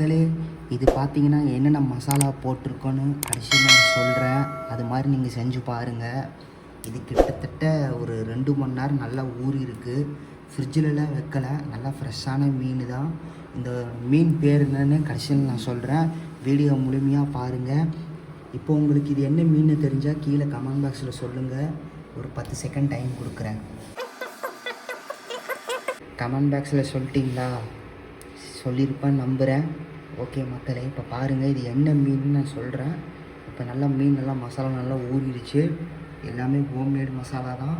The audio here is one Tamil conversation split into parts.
மக்களே இது பார்த்தீங்கன்னா என்னென்ன மசாலா போட்டிருக்கோன்னு கடைசியில் நான் சொல்கிறேன் அது மாதிரி நீங்கள் செஞ்சு பாருங்கள் இது கிட்டத்தட்ட ஒரு ரெண்டு மணி நேரம் நல்லா ஊறி இருக்குது ஃப்ரிட்ஜிலலாம் வைக்கலை. நல்லா ஃப்ரெஷ்ஷான மீன் தான். இந்த மீன் பேர் என்னன்னு கடைசியில் நான் சொல்கிறேன் வீடியோ முழுமையாக பாருங்கள் இப்போ உங்களுக்கு இது என்ன மீன் தெரிஞ்சால் கீழே கமெண்ட் பாக்ஸில் சொல்லுங்கள் ஒரு பத்து செகண்ட் டைம் கொடுக்குறேன். கமெண்ட் பாக்ஸில் சொல்லிட்டீங்களா? சொல்லியிருப்பேன் நம்புகிறேன் ஓகே மக்களே இப்போ பாருங்கள் இது என்ன மீன் நான் சொல்கிறேன் இப்போ நல்லா மீன் நல்லா மசாலா நல்லா ஊறிடுச்சு. எல்லாமே ஹோம்மேட் மசாலா தான்.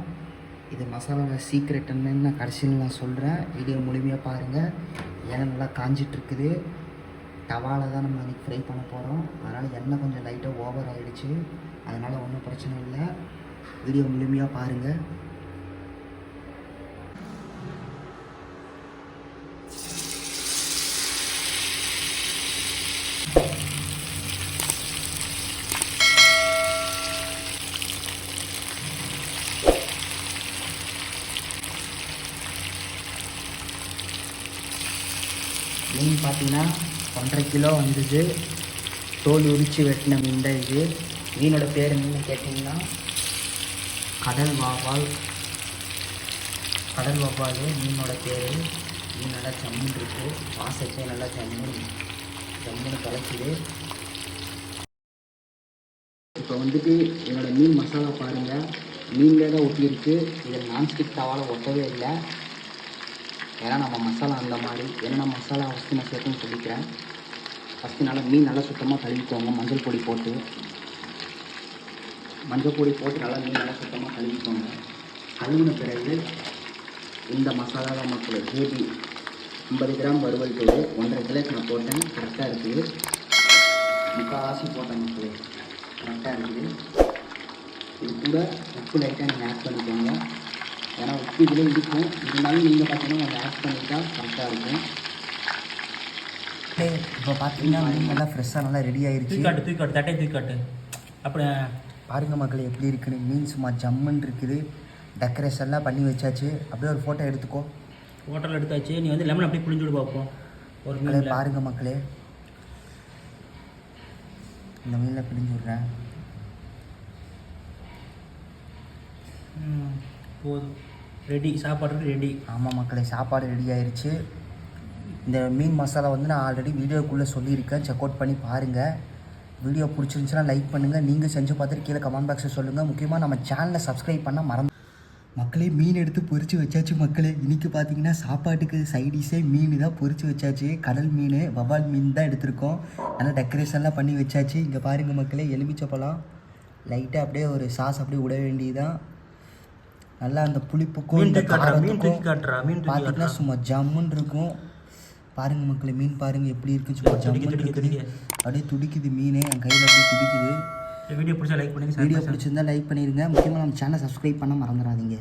இது மசாலாவில் சீக்ரெட் என்னன்னு நான் கடைசியில் நான் சொல்கிறேன் வீடியோ முழுமையாக பாருங்கள் ஏன்னா நல்லா காஞ்சிட்ருக்குது இருக்குது தான் நம்ம அன்றைக்கி ஃப்ரை பண்ண போகிறோம் அதனால் எண்ணெய் கொஞ்சம் லைட்டாக ஓவர் ஆகிடுச்சு அதனால் ஒன்றும் பிரச்சனை இல்லை. வீடியோ முழுமையாக பாருங்கள் மீன் பார்த்தீங்கன்னா ஒன்றரை கிலோ வந்துச்சு. தோல் உரித்து வெட்டின மீன் தான் இது. மீனோட பேர் என்னன்னு கேட்டிங்கன்னா கடல் வாவால். கடல் வவ்வால் மீனோட பேர். மீன் நல்லா ஜம்முன் இருக்குது வாசத்தே நல்லா ஜம்முன் ஜம்முன்னு கலைச்சிது இப்போ வந்துட்டு என்னோடய மீன் மசாலா பாருங்கள் மீன்லே தான் ஒட்டியிருக்கு. இதில் நான்ஸ்டிக் தவால ஒட்டவே இல்லை. ஏன்னா நம்ம மசாலா அந்த மாதிரி என்னென்ன மசாலா ஃபஸ்ட்டு நான் சேர்த்துன்னு சொல்லிக்கிறேன். ஃபஸ்ட்டு நல்லா மீன் நல்லா சுத்தமாக கழுவிக்கோங்க மஞ்சள் பொடி போட்டு. மஞ்சள் பொடி போட்டு நல்லா மீன் நல்லா சுத்தமாக கழுவிக்கோங்க. கழுவின பிறகு இந்த மசாலா மக்கள் ஜேபி ஐம்பது கிராம் வறுவல் தூள் ஒன்றரை கிலோக்கு நான் போட்டேன். கரெக்டாக இருக்குது முக்கால்வாசி போட்டேன் மக்களே. கரெக்டாக இருக்குது இது கூட உப்பு லைட்டாக நீங்கள் ஆட் பண்ணிக்கோங்க. ஏன்னா உப்பு இதில் இருக்கும். இருந்தாலும் நீங்கள் பார்த்தீங்கன்னா கொஞ்சம் ஆட் பண்ணிட்டா கரெக்டாக இருக்கும். இப்போ பார்த்தீங்கன்னா மீன் நல்லா ஃப்ரெஷ்ஷாக நல்லா ரெடி ஆயிருச்சு. தூக்காட்டு தூக்காட்டு தட்டை தூக்காட்டு. அப்படி பாருங்க மக்களே எப்படி இருக்குன்னு. மீன் சும்மா ஜம்முன்னு இருக்குது. டெக்கரேஷன்லாம் பண்ணி வச்சாச்சு. அப்படியே ஒரு ஃபோட்டோ எடுத்துக்கோ. ஹோட்டல் எடுத்தாச்சு. நீ வந்து லெமன் அப்படியே புளிஞ்சு விடு பார்ப்போம் ஒரு மீனில். பாருங்க மக்களே. இந்த மீனில் பிடிஞ்சு விட்றேன். ம், போதும். ரெடி சாப்பாடு ரெடி. ஆமாம் மக்களே சாப்பாடு ரெடி ஆயிடுச்சு இந்த மீன் மசாலா வந்து நான் ஆல்ரெடி வீடியோக்குள்ளே சொல்லியிருக்கேன். செக் அவுட் பண்ணி பாருங்கள் வீடியோ பிடிச்சிருந்துச்சுன்னா லைக் பண்ணுங்கள் நீங்கள் செஞ்சு பார்த்துட்டு கீழே கமெண்ட் பாக்ஸில் சொல்லுங்கள் முக்கியமாக நம்ம சேனலை சப்ஸ்கிரைப் பண்ண மறந்து மக்களே மீன் எடுத்து பொறிச்சு வச்சாச்சு மக்களே. இன்றைக்கி பார்த்தீங்கன்னா சாப்பாட்டுக்கு சைடிஷே மீன் தான் பொறிச்சு வச்சாச்சு. கடல் மீன் வவால் மீன் தான் எடுத்திருக்கோம். நல்லா டெக்கரேஷன்லாம் பண்ணி வச்சாச்சு. இங்கே பாருங்கள் மக்களே எலுமிச்சப்பழம் லைட்டாக அப்படியே ஒரு சாஸ் அப்படியே விட வேண்டியதுதான். நல்லா அந்த புளிப்புக்கும் இந்த காரத்துக்கும் பார்த்தீங்கன்னா சும்மா ஜம்முன்னு இருக்கும். பாருங்க மக்களே மீன் பாருங்க எப்படி இருக்கு. சும்மா ஜம்முன்னு இருக்குது. அப்படியே துடிக்குது மீன் என் கையில் அப்படியே துடிக்குது. வீடியோ பிடிச்சா லைக் பண்ணுங்க வீடியோ பிடிச்சிருந்தா லைக் பண்ணிடுங்க முக்கியமாக நம்ம சேனலை சப்ஸ்கிரைப் பண்ண மறந்துடாதீங்க.